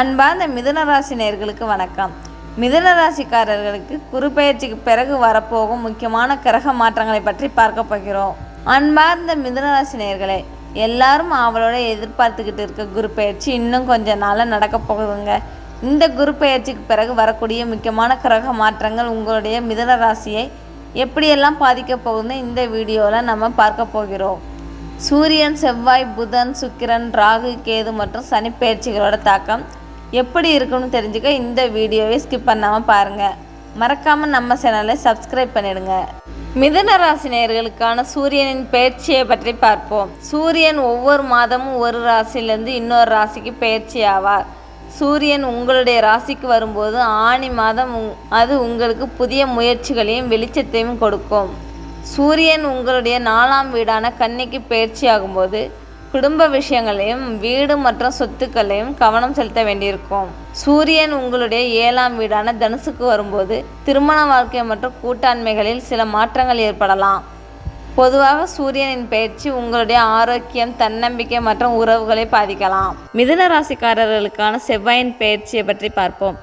அன்பார்ந்த மிதுன நேர்களுக்கு நேயர்களுக்கு வணக்கம். மிதுன ராசிக்காரர்களுக்கு குருப்பெயர்ச்சிக்கு பிறகு வரப்போகும் முக்கியமான கிரக மாற்றங்களை பற்றி பார்க்க போகிறோம். அன்பார்ந்த மிதுன நேர்களே எல்லாரும் அவளோட எதிர்பார்த்துக்கிட்டு இருக்க குருப்பெயர்ச்சி இன்னும் கொஞ்ச நாளில் நடக்க போகுதுங்க. இந்த குருப்பெயர்ச்சிக்கு பிறகு வரக்கூடிய முக்கியமான கிரக மாற்றங்கள் உங்களுடைய மிதுன ராசியை எப்படியெல்லாம் பாதிக்க போகுதுன்னு இந்த வீடியோவில் நம்ம பார்க்க போகிறோம். சூரியன் செவ்வாய் புதன் சுக்கிரன் ராகு கேது மற்றும் சனி பயிற்சிகளோட தாக்கம் எப்படி இருக்குன்னு தெரிஞ்சுக்க இந்த வீடியோவை ஸ்கிப் பண்ணாமல் பாருங்கள் மறக்காமல் நம்ம சேனலை சப்ஸ்கிரைப் பண்ணிடுங்க. மிதுன ராசி நேயர்களுக்கான சூரியனின் பயிற்சியை பற்றி பார்ப்போம். சூரியன் ஒவ்வொரு மாதமும் ஒரு ராசியிலேருந்து இன்னொரு ராசிக்கு பயிற்சி ஆவார். சூரியன் உங்களுடைய ராசிக்கு வரும்போது ஆணி மாதம் உங்- அது உங்களுக்கு புதிய முயற்சிகளையும் வெளிச்சத்தையும் கொடுக்கும். சூரியன் உங்களுடைய நாலாம் வீடான கன்னிக்கு பயிற்சி ஆகும்போது குடும்ப விஷயங்களையும் வீடு மற்றும் சொத்துக்களையும் கவனம் செலுத்த வேண்டியிருக்கும். சூரியன் உங்களுடைய ஏழாம் வீடான தனுசுக்கு வரும்போது திருமண வாழ்க்கை மற்றும் கூட்டாண்மைகளில் சில மாற்றங்கள் ஏற்படலாம். பொதுவாக சூரியனின் பயிற்சி உங்களுடைய ஆரோக்கியம் தன்னம்பிக்கை மற்றும் உறவுகளை பாதிக்கலாம். மிதுன ராசிக்காரர்களுக்கான செவ்வாயின் பயிற்சியை பற்றி பார்ப்போம்.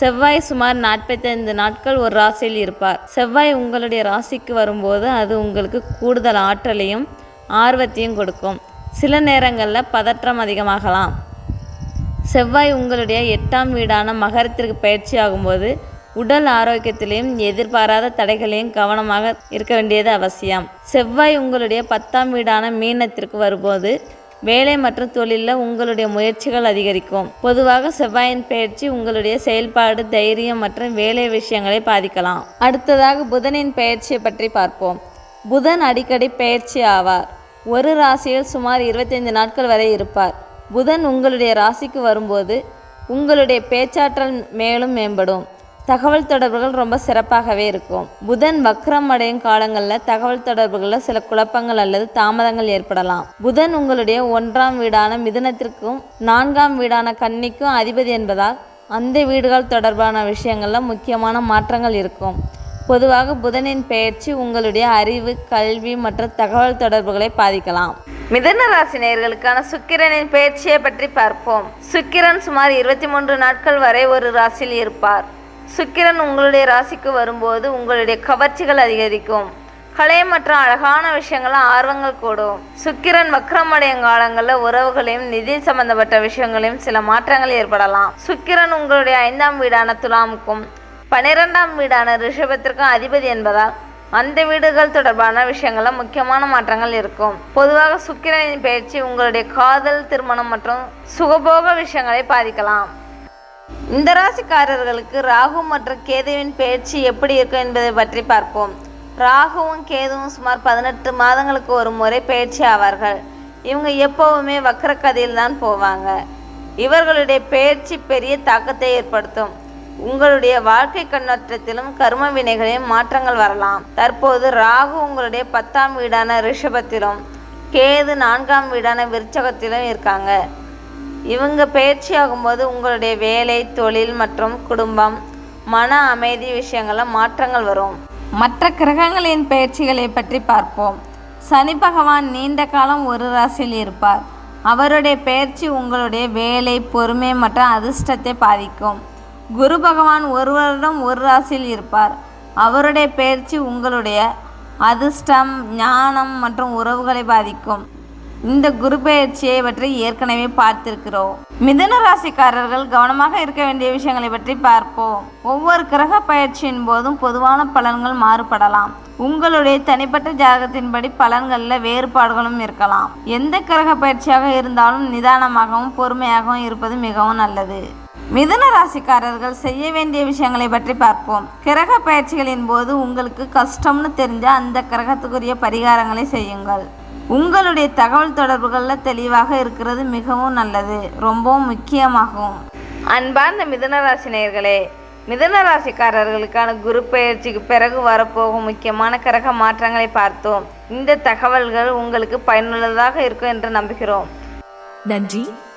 செவ்வாய் சுமார் நாற்பத்தைந்து நாட்கள் ஒரு ராசியில் இருப்பார். செவ்வாய் உங்களுடைய ராசிக்கு வரும்போது அது உங்களுக்கு கூடுதல் ஆற்றலையும் ஆர்வத்தையும் கொடுக்கும். சில நேரங்களில் பதற்றம் அதிகமாகலாம். செவ்வாய் உங்களுடைய எட்டாம் வீடான மகரத்திற்கு பயிற்சி ஆகும்போது உடல் ஆரோக்கியத்திலையும் எதிர்பாராத தடைகளையும் கவனமாக இருக்க வேண்டியது அவசியம். செவ்வாய் உங்களுடைய பத்தாம் வீடான மீனத்திற்கு வரும்போது வேலை மற்றும் தொழிலில் உங்களுடைய முயற்சிகள் அதிகரிக்கும். பொதுவாக செவ்வாயின் பயிற்சி உங்களுடைய செயல்பாடு தைரியம் மற்றும் வேலை விஷயங்களை பாதிக்கலாம். அடுத்ததாக புதனின் பயிற்சியை பற்றி பார்ப்போம். புதன் அடிக்கடி பயிற்சி ஆவார். ஒரு ராசியில் சுமார் இருபத்தைந்து நாட்கள் வரை இருப்பார். புதன் உங்களுடைய ராசிக்கு வரும்போது உங்களுடைய பேச்சாற்றல் மேலும் மேம்படும். தகவல் தொடர்புகள் ரொம்ப சிறப்பாகவே இருக்கும். புதன் வக்ரம் அடையும் காலங்களில் தகவல் தொடர்புகளில் சில குழப்பங்கள் அல்லது தாமதங்கள் ஏற்படலாம். புதன் உங்களுடைய ஒன்றாம் வீடான மிதுனத்திற்கும் நான்காம் வீடான கன்னிக்கும் அதிபதி என்பதால் அந்த வீடுகள் தொடர்பான விஷயங்களில் முக்கியமான மாற்றங்கள் இருக்கும். பொதுவாக புதனின் பெயர்ச்சி உங்களுடைய அறிவு கல்வி மற்றும் தகவல் தொடர்புகளை பாதிக்கலாம். மிதன ராசி நேர்களுக்கான சுக்கிரனின் பெயர்ச்சியை பற்றி பார்ப்போம். சுக்கிரன் சுமார் இருபத்தி மூன்று நாட்கள் வரை ஒரு ராசியில் இருப்பார். சுக்கிரன் உங்களுடைய ராசிக்கு வரும்போது உங்களுடைய கவர்ச்சிகள் அதிகரிக்கும். கலை மற்றும் அழகான விஷயங்கள ஆர்வங்கள் கூடும். சுக்கிரன் வக்ரமடையும் காலங்களில் உறவுகளையும் நிதி சம்பந்தப்பட்ட விஷயங்களையும் சில மாற்றங்கள் ஏற்படலாம். சுக்கிரன் உங்களுடைய ஐந்தாம் வீடான துலாமுக்கும் பன்னிரெண்டாம் வீடான ரிஷபத்திற்கும் அதிபதி என்பதால் அந்த வீடுகள் தொடர்பான விஷயங்களில் முக்கியமான மாற்றங்கள் இருக்கும். பொதுவாக சுக்கிரனின் பயிற்சி உங்களுடைய காதல் திருமணம் மற்றும் சுகபோக விஷயங்களை பாதிக்கலாம். இந்த ராசிக்காரர்களுக்கு ராகு மற்றும் கேதுவின் பயிற்சி எப்படி இருக்கும் என்பதை பற்றி பார்ப்போம். ராகுவும் கேதுவும் சுமார் பதினெட்டு மாதங்களுக்கு ஒரு முறை பயிற்சி ஆவார்கள். இவங்க எப்போவுமே வக்கரக்கதையில் தான் போவாங்க. இவர்களுடைய பயிற்சி பெரிய தாக்கத்தை ஏற்படுத்தும். உங்களுடைய வாழ்க்கை கண்ணோட்டத்திலும் கர்ம வினைகளிலும் மாற்றங்கள் வரலாம். தற்போது ராகு உங்களுடைய பத்தாம் வீடான ரிஷபத்திலும் கேது நான்காம் வீடான விருச்சகத்திலும் இருக்காங்க. இவங்க பயிற்சி ஆகும்போது உங்களுடைய வேலை தொழில் மற்றும் குடும்பம் மன அமைதி விஷயங்களில் மாற்றங்கள் வரும். மற்ற கிரகங்களின் பயிற்சிகளை பற்றி பார்ப்போம். சனி பகவான் நீண்ட காலம் ஒரு ராசியில் இருப்பார். அவருடைய பயிற்சி உங்களுடைய வேலை பொறுமை மற்றும் அதிர்ஷ்டத்தை பாதிக்கும். குரு பகவான் ஒரு வருடம் ஒரு ராசியில் இருப்பார். அவருடைய பயிற்சி உங்களுடைய அதிர்ஷ்டம் ஞானம் மற்றும் உறவுகளை பாதிக்கும். இந்த குரு பயிற்சியை பற்றி ஏற்கனவே பார்த்திருக்கிறோம். மிதுன ராசிக்காரர்கள் கவனமாக இருக்க வேண்டிய விஷயங்களை பற்றி பார்ப்போம். ஒவ்வொரு கிரக பயிற்சியின் போதும் பொதுவான பலன்கள் மாறுபடலாம். உங்களுடைய தனிப்பட்ட ஜாதகத்தின்படி பலன்களில் வேறுபாடுகளும் இருக்கலாம். எந்த கிரக பயிற்சியாக இருந்தாலும் நிதானமாகவும் பொறுமையாகவும் இருப்பது மிகவும் நல்லது. மிதுன ராசிக்காரர்கள் செய்ய வேண்டிய விஷயங்களை பற்றி பார்ப்போம். கிரக பயிற்சிகளின் போது உங்களுக்கு கஷ்டம்னு தெரிஞ்ச அந்த கிரகத்துக்குரிய பரிகாரங்களை செய்யுங்கள். உங்களுடைய தகவல் தொடர்புகளில் தெளிவாக இருக்கிறது மிகவும் நல்லது ரொம்பவும் முக்கியமாகும். அன்பார்ந்த மிதுன ராசி நேயர்களே மிதுன ராசிக்காரர்களுக்கான குரு பயிற்சிக்கு பிறகு வரப்போகும் முக்கியமான கிரக மாற்றங்களை பார்த்தோம். இந்த தகவல்கள் உங்களுக்கு பயனுள்ளதாக இருக்கும் என்று நம்புகிறோம். நன்றி.